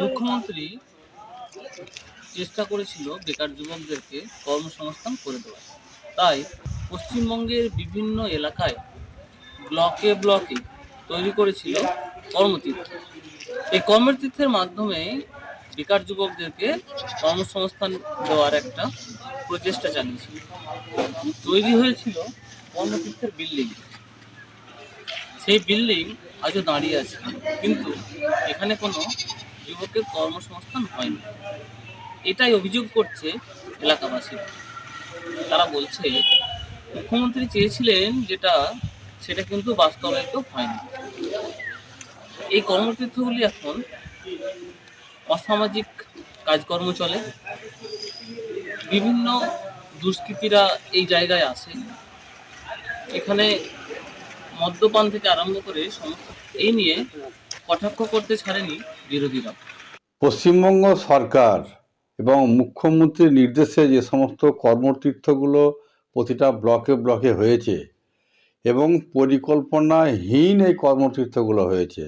মুখ্যমন্ত্রী চেষ্টা করেছিল বেকার যুবকদেরকে কর্মসংস্থান করে দেওয়া তাই পশ্চিমবঙ্গের বিভিন্ন এলাকায় ব্লকে ব্লকে তৈরি করেছিল কর্মতীর্থ। এই কর্মতীর্থের মাধ্যমে বেকার যুবকদেরকে কর্মসংস্থান দেওয়ার একটা প্রচেষ্টা চালিয়েছিল। তৈরি হয়েছিল কর্মতীর্থের বিল্ডিং। সেই বিল্ডিং আজও দাঁড়িয়ে আছে, কিন্তু এখানে কোনো যুবকের কর্মসংস্থান হয়নি। এটাই অভিযোগ করছে এলাকাবাসী। তারা বলছে, মুখ্যমন্ত্রী চেয়েছিলেন যেটা, সেটা কিন্তু বাস্তবায়িত হয়নি। এই কর্মতীর্থগুলি এখন অসামাজিক কাজকর্ম চলে। বিভিন্ন দুষ্কৃতীরা এই জায়গায় আসে এখানে মদ্যপান থেকে আরম্ভ করে সমস্ত এই নিয়ে কটাক্ষ করতে ছাড়েনি বিরোধীরা পশ্চিমবঙ্গ সরকার এবং মুখ্যমন্ত্রীর নির্দেশে যে সমস্ত কর্মতীর্থগুলো প্রতিটা ব্লকে ব্লকে হয়েছে এবং পরিকল্পনাহীন এই কর্মতীর্থগুলো হয়েছে।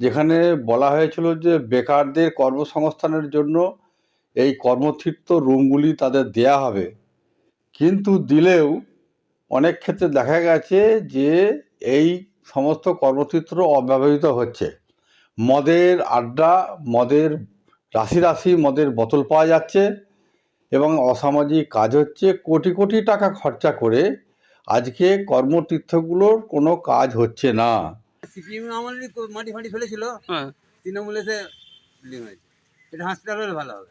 যেখানে বলা হয়েছিল যে বেকারদের কর্মসংস্থানের জন্য এই কর্মতীর্থ রুমগুলি তাদের দেয়া হবে। কিন্তু দিলেও অনেক ক্ষেত্রে দেখা গেছে যে এই সমস্ত কর্মতীর্থ অব্যবহৃত হচ্ছে। মদের আড্ডা মদের রাশি রাশি মদের বোতল পাওয়া যাচ্ছে এবং অসামাজিক কাজ হচ্ছে। কোটি কোটি টাকা খরচা করে আজকে কর্মতীর্থগুলোর কোনো কাজ হচ্ছে না। সিপিএম আমলেরই মাটি ফাটি ফেলেছিল। হ্যাঁ। তৃণমূল এসে বিল্ডিং হয়েছে। এটা হসপিটাল হলে ভালো হবে।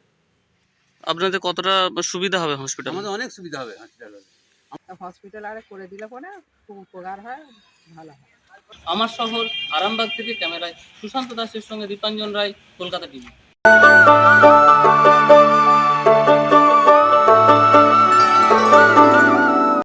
আপনাদের কতটা সুবিধা হবে হসপিটাল আমাদের অনেক সুবিধা হবে হসপিটাল হলে। হসপিটাল আরে করে দিলে পরে খুব উপকার হয় ভালো হয়। আমার শহর আরামবাগ থেকে ক্যামেরায় সুশান্ত দাসের সঙ্গে দীপাঞ্জন রায় কলকাতা টিভি।